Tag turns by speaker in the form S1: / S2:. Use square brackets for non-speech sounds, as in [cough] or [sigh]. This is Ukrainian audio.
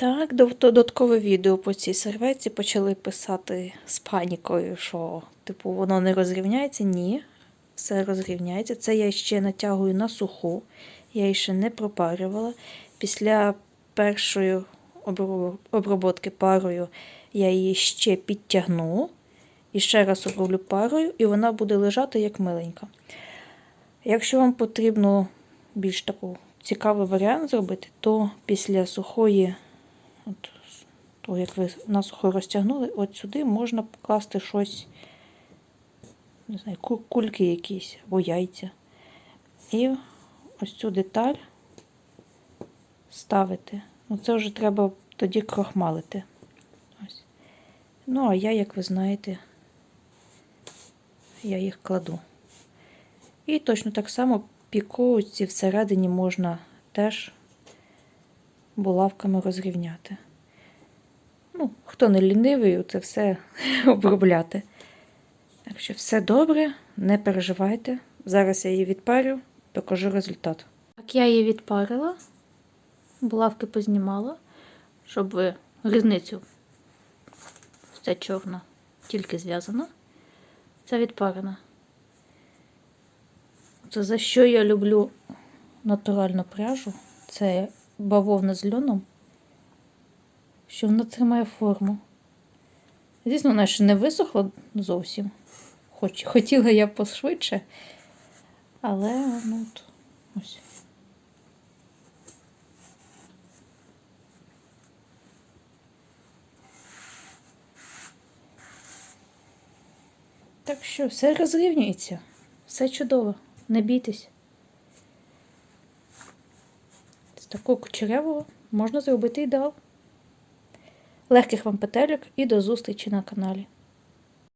S1: Так, додаткове відео по цій серветці почали писати з панікою, що типу воно не розрівняється. Ні, все розрівняється. Це я ще натягую на суху, я її ще не пропарювала. Після першої оброботки парою я її ще підтягну і ще раз оброблю парою, і вона буде лежати як миленька. Якщо вам потрібно більш таку цікавий варіант зробити, то після сухої, от, того, як ви на сухо розтягнули, от сюди можна покласти щось, не знаю, кульки якісь або яйця. І ось цю деталь ставити. Ну, це вже треба тоді крохмалити. Ось. Ну, а я, як ви знаєте, я їх кладу. І точно так само піковці всередині можна теж булавками розрівняти. Ну, хто не лінивий, це все [laughs] обробляти. Так що все добре, не переживайте. Зараз я її відпарю, покажу результат. Так, я її відпарила, булавки познімала, щоб ви різницю. Все чорно, тільки зв'язано. Це відпарена. Це за що я люблю натуральну пряжу? Це бавовна з льоном, що вона тримає форму. Звісно, вона ще не висохла зовсім. Хоч, хотіла я пошвидше, але ну, от, ось. Так що все розрівнюється, все чудово, не бійтесь. З такого кучерявого можна зробити ідеал. Легких вам петельок і до зустрічі на каналі.